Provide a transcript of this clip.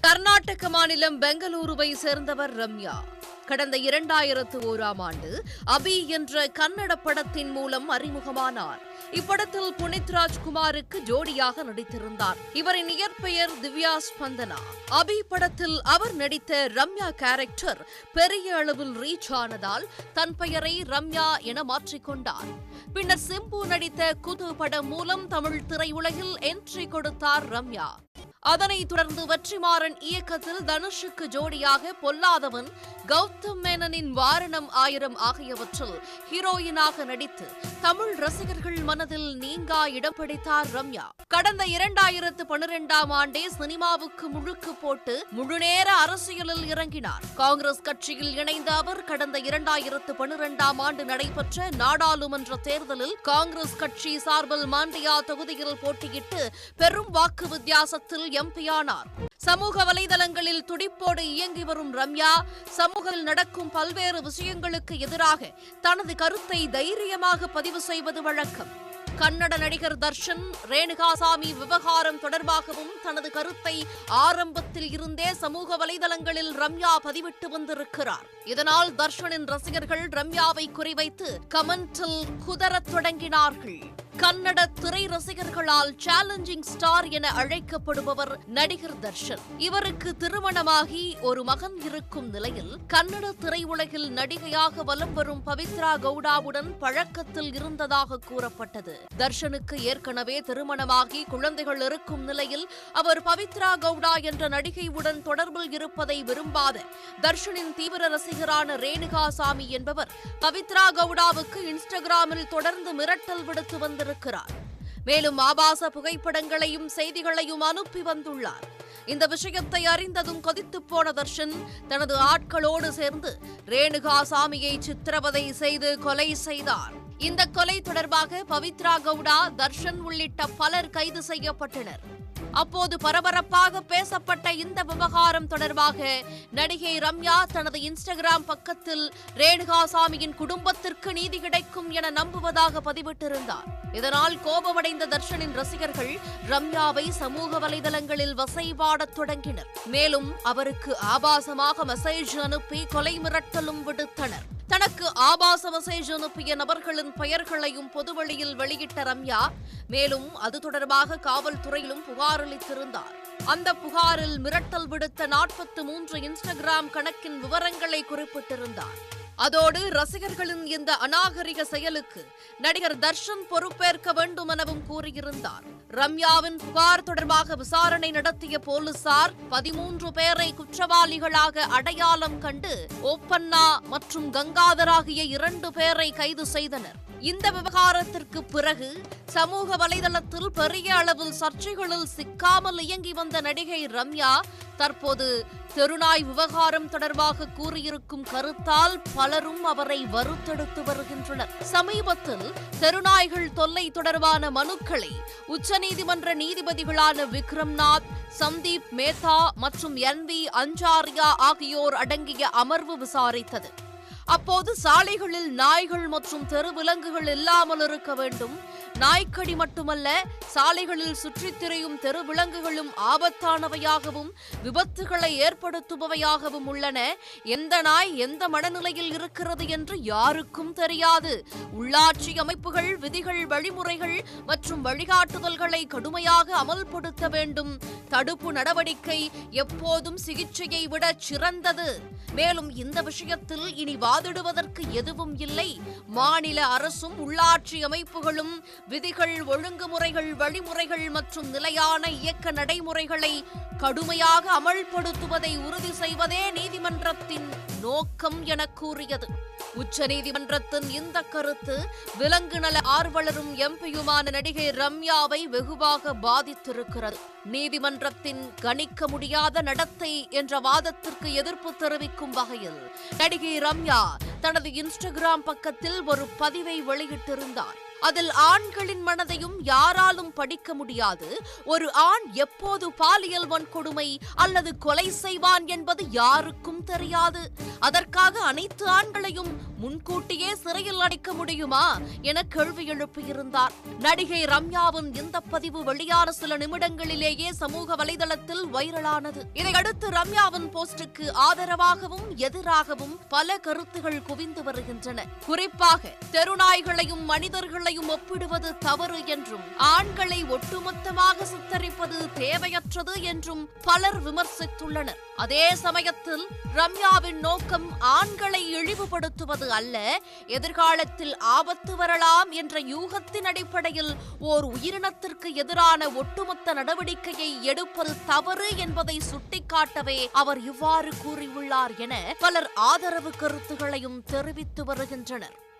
கர்நாடக மாநிலம் பெங்களூருவை சேர்ந்தவர் ரம்யா. கடந்த இரண்டாயிரத்து ஓராம் ஆண்டு அபி என்ற கன்னட படத்தின் மூலம் அறிமுகமானார். இப்படத்தில் புனித் ராஜ்குமாருக்கு ஜோடியாக நடித்திருந்தார். இவரின் இயற்பெயர் திவ்யா ஸ்பந்தனா. அபி படத்தில் அவர் நடித்த ரம்யா கேரக்டர் பெரிய அளவில் ரீச் ஆனதால் தன் பெயரை ரம்யா என மாற்றிக்கொண்டார் பின்னர் சிம்பு நடித்த குது படம் மூலம் தமிழ் திரையுலகில் என்ட்ரி கொடுத்தார் ரம்யா. அதனைத் தொடர்ந்து வெற்றிமாறன் இயக்கத்தில் தனுஷுக்கு ஜோடியாக பொல்லாதவன் கௌதம் மேனனின் வாரணம் ஆயிரம் ஆகியவற்றில் ஹீரோயினாக நடித்து தமிழ் ரசிகர்கள் மனதில் நீங்கா இடம் பிடித்தார் ரம்யா. கடந்த இரண்டாயிரத்து பனிரெண்டாம் ஆண்டே சினிமாவுக்கு முழுக்கு போட்டு முழுநேர அரசியலில் இறங்கினார். காங்கிரஸ் கட்சியில் இணைந்த அவர் கடந்த இரண்டாயிரத்து பனிரெண்டாம் ஆண்டு நடைபெற்ற நாடாளுமன்ற தேர்தலில் காங்கிரஸ் கட்சி சார்பில் மாண்டியா தொகுதியில் போட்டியிட்டு பெரும் வாக்கு வித்தியாசத்தில் எம்பியானார் சமூக வலைதளங்களில் துடிப்போடு இயங்கி வரும் ரம்யா சமூகத்தில் நடக்கும் பல்வேறு விஷயங்களுக்கு எதிராக தனது கருத்தை தைரியமாக பதிவு செய்வது வழக்கம். கன்னட நடிகர் தர்ஷன் ரேணுகாசாமி விவகாரம் தொடர்பாகவும் தனது கருத்தை ஆரம்பத்தில் இருந்தே சமூக வலைதளங்களில் ரம்யா பதிவிட்டு வந்திருக்கிறார். இதனால் தர்ஷனின் ரசிகர்கள் ரம்யாவை குறிவைத்து கமெண்டில் குதரத் தொடங்கினார்கள். கன்னட திரை ரசிகர்களால் சேலஞ்சிங் ஸ்டார் என அழைக்கப்படுபவர் நடிகர் தர்ஷன். இவருக்கு திருமணமாகி ஒரு மகன் இருக்கும் நிலையில் கன்னட திரையுலகில் நடிகையாக வலம் வரும் பவித்ரா கவுடாவுடன் பழக்கத்தில் இருந்ததாக கூறப்பட்டது. தர்ஷனுக்கு ஏற்கனவே திருமணமாகி குழந்தைகள் இருக்கும் நிலையில் அவர் பவித்ரா கவுடா என்ற நடிகையுடன் தொடர்பில் இருப்பதை விரும்பாத தர்ஷனின் தீவிர ரசிகரான ரேணுகா சாமி என்பவர் பவித்ரா கவுடாவுக்கு இன்ஸ்டாகிராமில் தொடர்ந்து மிரட்டல் விடுத்து வந்திருக்கிறார் மேலும் ஆபாச புகைப்படங்களையும் செய்திகளையும் அனுப்பி வந்துள்ளார். இந்த விஷயத்தை அறிந்ததும் கொதித்து போன தர்ஷன் தனது ஆட்களோடு சேர்ந்து ரேணுகா சாமியை சித்திரவதை செய்து கொலை செய்தார். இந்த கொலை தொடர்பாக பவித்ரா கவுடா தர்ஷன் உள்ளிட்ட பலர் கைது செய்யப்பட்டனர். அப்போது பரபரப்பாக பேசப்பட்ட இந்த விவகாரம் தொடர்பாக நடிகை ரம்யா தனது இன்ஸ்டாகிராம் பக்கத்தில் ரேணுகாசாமியின் குடும்பத்திற்கு நீதி கிடைக்கும் என நம்புவதாக பதிவிட்டிருந்தார். இதனால் கோபமடைந்த தர்ஷனின் ரசிகர்கள் ரம்யாவை சமூக வலைதளங்களில் வசைபாடத் தொடங்கினர். மேலும் அவருக்கு ஆபாசமாக மெசேஜ் அனுப்பி கொலை மிரட்டலும் விடுத்தனர். தனக்கு ஆபாச மெசேஜ் அனுப்பிய நபர்களின் பெயர்களையும் பொதுவெளியில் வெளியிட்ட ரம்யா மேலும் அது தொடர்பாக காவல்துறையிலும் புகார் அளித்திருந்தார். அந்த புகாரில் மிரட்டல் விடுத்த நாற்பத்து மூன்று இன்ஸ்டாகிராம் கணக்கின் விவரங்களை குறிப்பிட்டிருந்தார். அதோடு ரசிகர்களின் இந்த அநாகரிக செயலுக்கு நடிகர் தர்ஷன் பொறுப்பேற்க வேண்டும் எனவும் கூறியிருந்தார். ரம்யாவின் புகார் தொடர்பாக விசாரணை நடத்திய போலீசார் பதிமூன்று பேரை குற்றவாளிகளாக அடையாளம் கண்டு ஓப்பண்ணா மற்றும் கங்காதர் ஆகிய இரண்டு பேரை கைது செய்தனர். இந்த விவகாரத்திற்கு பிறகு சமூக வலைதளத்தில் பெரிய அளவில் சர்ச்சைகளில் சிக்காமல் இயங்கி வந்த நடிகை ரம்யா தற்போது தெருநாய் விவகாரம் தொடர்பாக கூறியிருக்கும் கருத்தால் பலரும் அவரை வருத்தெடுத்து வருகின்றனர். சமீபத்தில் தெருநாய்கள் தொல்லை தொடர்பான மனுக்களை உச்சநீதிமன்ற நீதிபதிகளான விக்ரம்நாத் சந்தீப் மேத்தா மற்றும் என் வி அஞ்சாரியா ஆகியோர் அடங்கிய அமர்வு விசாரித்தது. அப்போது சாலைகளில் நாய்கள் மற்றும் தெருவிலங்குகள் இல்லாமல் இருக்க வேண்டும். நாய்க்கடி மட்டுமல்ல சாலைகளில் சுற்றித் திரியும் தெருவிலங்குகளும் ஆபத்தானவையாகவும் விபத்துகளை ஏற்படுத்துபவையாகவும் உள்ளன. எந்த நாய் எந்த மனநிலையில் இருக்கிறது என்று யாருக்கும் தெரியாது. உள்ளாட்சி அமைப்புகள் விதிகள் வழிமுறைகள் மற்றும் வழிகாட்டுதல்களை கடுமையாக அமல்படுத்த வேண்டும். தடுப்பு நடவடிக்கை எப்போதும் சிகிச்சையை விட சிறந்தது. மேலும் இந்த விஷயத்தில் இனி வாதிடுவதற்கு எதுவும் இல்லை. மாநில அரசும் உள்ளாட்சி அமைப்புகளும் விதிகள் ஒழுங்குமுறைகள் வழிமுறைகள் மற்றும் நிலையான இயக்க நடைமுறைகளை கடுமையாக அமல்படுத்துவதை உறுதி செய்வதே நீதிமன்றத்தின் நோக்கம் என கூறியது. உச்சநீதிமன்றத்தின் இந்த கருத்து விலங்கு நல ஆர்வலரும் எம்பியுமான நடிகை ரம்யாவை வெகுவாக பாதித்திருக்கிறது. நீதிமன்றத்தின் கணிக்க முடியாத நடத்தை என்ற வாதத்திற்கு எதிர்ப்பு தெரிவிக்கும் வகையில் நடிகை ரம்யா தனது இன்ஸ்டாகிராம் பக்கத்தில் ஒரு பதிவை வெளியிட்டிருந்தார். அதில் ஆண்களின் மனதையும் யாராலும் படிக்க முடியாது. ஒரு ஆண் எப்போது பாலியல் வன்கொடுமை அல்லது கொலை செய்வான் என்பது யாருக்கும் தெரியாது. அதற்காக அனைத்து ஆண்களையும் முன்கூட்டியே சிறையில் அடைக்க முடியுமா என கேள்வி எழுப்பியிருந்தார். நடிகை ரம்யாவின் இந்த பதிவு வெளியான சில நிமிடங்களிலேயே சமூக வலைதளத்தில் வைரலானது. இதையடுத்து ரம்யாவின் போஸ்டுக்கு ஆதரவாகவும் எதிராகவும் பல கருத்துகள் குவிந்து வருகின்றன. குறிப்பாக தெருநாய்களையும் மனிதர்களையும் ஒப்பிடுவது தவறு என்றும் ஆண்களை ஒட்டுமொத்தமாக சித்தரிப்பது தேவையற்றது என்றும் பலர் விமர்சித்துள்ளனர். அதே சமயத்தில் ரம்யாவின் நோக்கம் ஆண்களை இழிவுபடுத்துவது அல்ல எதிர்காலத்தில் ஆபத்து வரலாம் என்ற யூகத்தின் அடிப்படையில் ஓர் உயிரினத்திற்கு எதிரான ஒட்டுமொத்த நடவடிக்கையை எடுப்பது தவறு என்பதை சுட்டிக்காட்டவே அவர் இவ்வாறு கூறியுள்ளார் என பலர் ஆதரவு கருத்துகளையும் தெரிவித்து வருகின்றனர்.